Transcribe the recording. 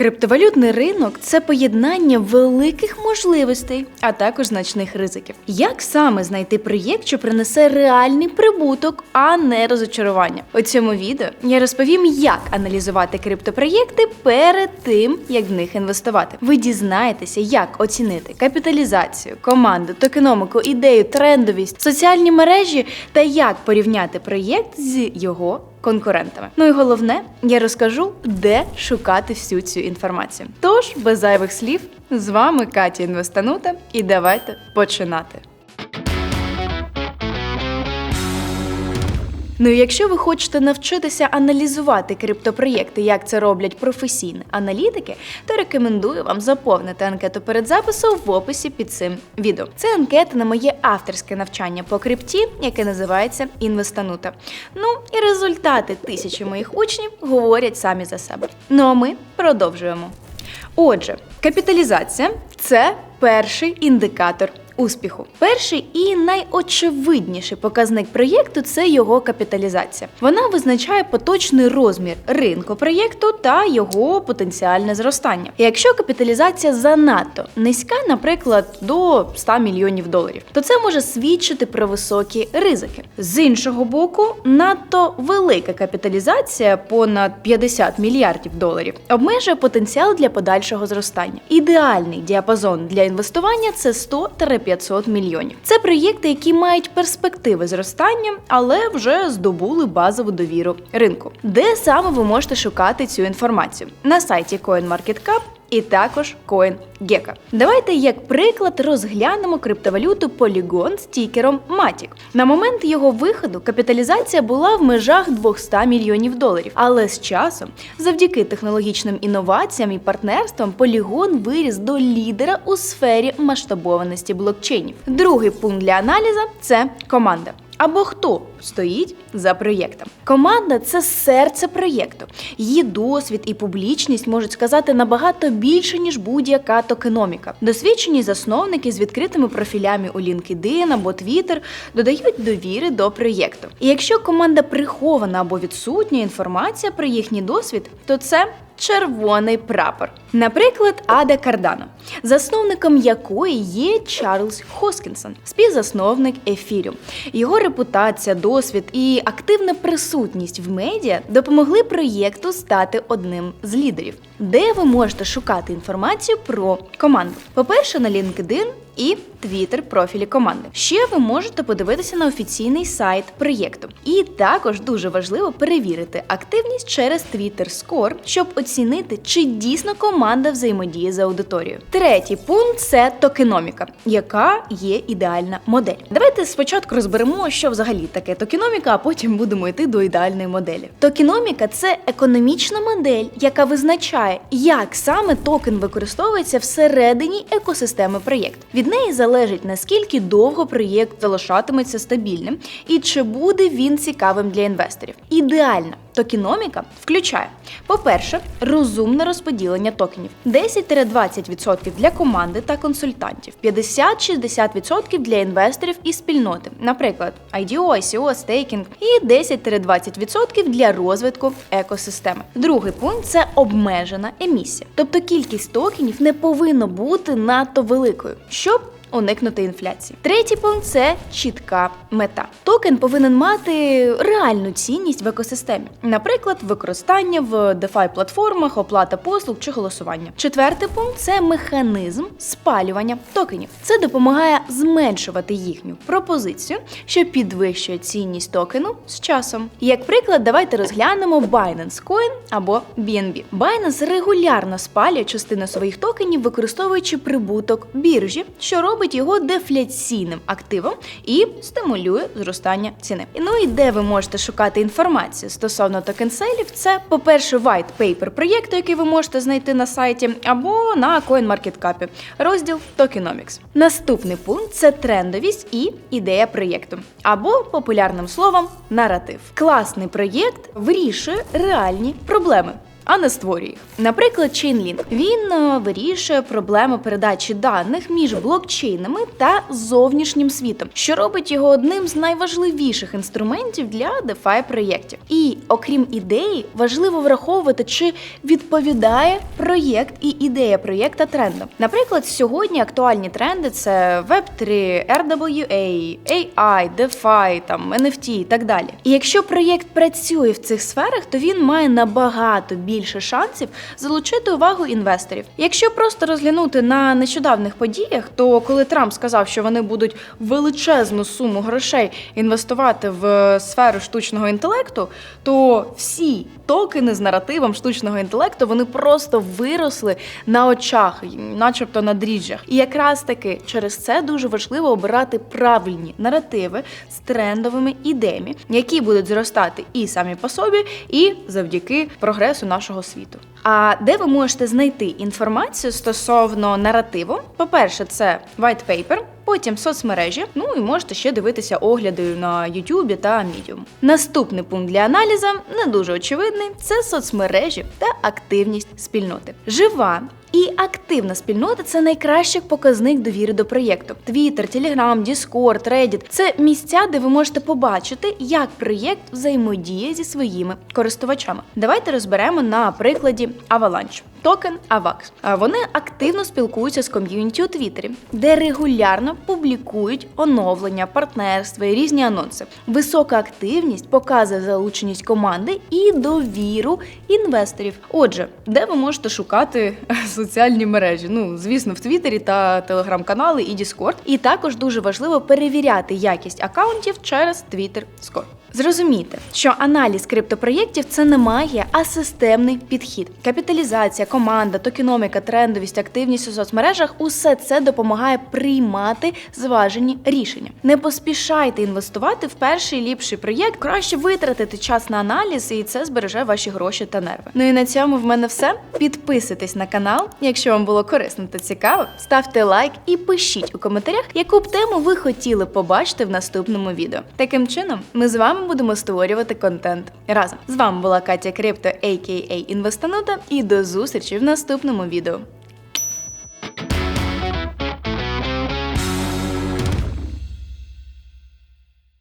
Криптовалютний ринок це поєднання великих можливостей, а також значних ризиків. Як саме знайти проєкт, що принесе реальний прибуток, а не розочарування? У цьому відео я розповім, як аналізувати криптопроєкти перед тим, як в них інвестувати. Ви дізнаєтеся, як оцінити капіталізацію, команду, токеноміку, ідею, трендовість, соціальні мережі та як порівняти проєкт з його конкурентами. Ну і головне, я розкажу, де шукати всю цю інформацію. Тож, без зайвих слів, з вами Катя Інвестанута, і давайте починати. Ну і якщо ви хочете навчитися аналізувати криптопроєкти, як це роблять професійні аналітики, то рекомендую вам заповнити анкету перед записом в описі під цим відео. Це анкета на моє авторське навчання по крипті, яке називається Інвестанута. Ну і результати тисячі моїх учнів говорять самі за себе. Ну а ми продовжуємо. Отже, капіталізація це перший індикатор успіху. Перший і найочевидніший показник проєкту це його капіталізація. Вона визначає поточний розмір ринку проєкту та його потенціальне зростання. Якщо капіталізація занадто низька, наприклад, до 100 мільйонів доларів, то це може свідчити про високі ризики. З іншого боку, надто велика капіталізація, понад 50 мільярдів доларів, обмежує потенціал для подальшого зростання. Ідеальний діапазон для інвестування це 100-500 500 мільйонів. Це проєкти, які мають перспективи зростання, але вже здобули базову довіру ринку. Де саме ви можете шукати цю інформацію? На сайті CoinMarketCap і також CoinGecko. Давайте як приклад розглянемо криптовалюту Polygon з тікером Matic. На момент його виходу капіталізація була в межах 200 мільйонів доларів. Але з часом, завдяки технологічним інноваціям і партнерствам, Polygon виріс до лідера у сфері масштабованості блокчейнів. Другий пункт для аналізу це команда або хто стоїть за проєктом. Команда це серце проєкту. Її досвід і публічність можуть сказати набагато більше ніж будь-яка токеноміка. Досвідчені засновники з відкритими профілями у LinkedIn або Twitter додають довіри до проєкту. І якщо команда прихована або відсутня інформація про їхній досвід, то це червоний прапор. Наприклад, Ада Кардано, засновником якої є Чарльз Хоскінсон, співзасновник Ефіріум. Його репутація, досвід і активна присутність в медіа допомогли проєкту стати одним з лідерів, де ви можете шукати інформацію про команду. По-перше, на LinkedIn і Twitter профілі команди. Ще ви можете подивитися на офіційний сайт проєкту. І також дуже важливо перевірити активність через Twitter Score, щоб оцінити, чи дійсно команда взаємодіє з аудиторією. Третій пункт це токеноміка, яка є ідеальна модель. Давайте спочатку розберемо, що взагалі таке токеноміка, а потім будемо йти до ідеальної моделі. Токеноміка це економічна модель, яка визначає, як саме токен використовується всередині екосистеми проєкту. Від неї залежить наскільки довго проєкт залишатиметься стабільним і чи буде він цікавим для інвесторів. Ідеальна токеноміка включає, по-перше, розумне розподілення токенів: 10-20% для команди та консультантів, 50-60% для інвесторів і спільноти, наприклад, IDO, ICO, стейкінг, і 10-20% для розвитку екосистеми. Другий пункт це обмежена емісія, тобто кількість токенів не повинна бути надто великою, щоб уникнути інфляції. Третій пункт це чітка мета. Токен повинен мати реальну цінність в екосистемі, наприклад, використання в DeFi платформах, оплата послуг чи голосування. Четвертий пункт це механізм спалювання токенів. Це допомагає зменшувати їхню пропозицію, що підвищує цінність токену з часом. Як приклад, давайте розглянемо Binance Coin або BNB. Binance регулярно спалює частину своїх токенів, використовуючи прибуток біржі, що робить робить його дефляційним активом і стимулює зростання ціни. Ну і де ви можете шукати інформацію стосовно токенселів, це, по-перше, white paper проєкту, який ви можете знайти на сайті, або на CoinMarketCap, розділ Tokenomics. Наступний пункт це трендовість і ідея проєкту, або популярним словом наратив. Класний проєкт вирішує реальні проблеми. А не створює їх. Наприклад, Chainlink. Він е, вирішує проблему передачі даних між блокчейнами та зовнішнім світом, що робить його одним з найважливіших інструментів для DeFi проєктів. І окрім ідеї, важливо враховувати, чи відповідає проєкт і ідея проєкта трендам. Наприклад, сьогодні актуальні тренди це Web3, RWA, AI, DeFi, там NFT і так далі. І якщо проєкт працює в цих сферах, то він має набагато більше шансів залучити увагу інвесторів. Якщо просто розглянути на нещодавних подіях, то коли Трамп сказав, що вони будуть величезну суму грошей інвестувати в сферу штучного інтелекту, то всі токени з наративом штучного інтелекту вони просто виросли на очах, начебто на дріжджах. І якраз таки через це дуже важливо обирати правильні наративи з трендовими ідеями, які будуть зростати і самі по собі, і завдяки прогресу нашого світу. А де ви можете знайти інформацію стосовно наративу? По-перше, це white paper, потім соцмережі. Ну і можете ще дивитися огляди на YouTube та Medium. Наступний пункт для аналізу не дуже очевидний: це соцмережі та активність спільноти. Жива. І активна спільнота це найкращий показник довіри до проєкту. Twitter, Telegram, Discord, Reddit – це місця, де ви можете побачити, як проєкт взаємодіє зі своїми користувачами. Давайте розберемо на прикладі Avalanche. Токен AVAX. Вони активно спілкуються з ком'юніті у Твіттері, де регулярно публікують оновлення, партнерства і різні анонси. Висока активність показує залученість команди і довіру інвесторів. Отже, де ви можете шукати соціальні мережі? Ну, звісно, в Твіттері та телеграм-канали і Discord. І також дуже важливо перевіряти якість акаунтів через Twitter Score. Зрозумійте, що аналіз криптопроєктів це не магія, а системний підхід. Капіталізація, команда, токеноміка, трендовість, активність у соцмережах усе це допомагає приймати зважені рішення. Не поспішайте інвестувати в перший ліпший проєкт, краще витратити час на аналіз, і це збереже ваші гроші та нерви. Ну і на цьому в мене все. Підписуйтесь на канал, якщо вам було корисно та цікаво. Ставте лайк і пишіть у коментарях, яку б тему ви хотіли побачити в наступному відео. Таким чином, ми з вами будемо створювати контент разом. З вами була Катя Крипто, а.к.а. Інвестанута, і до зустрічі в наступному відео.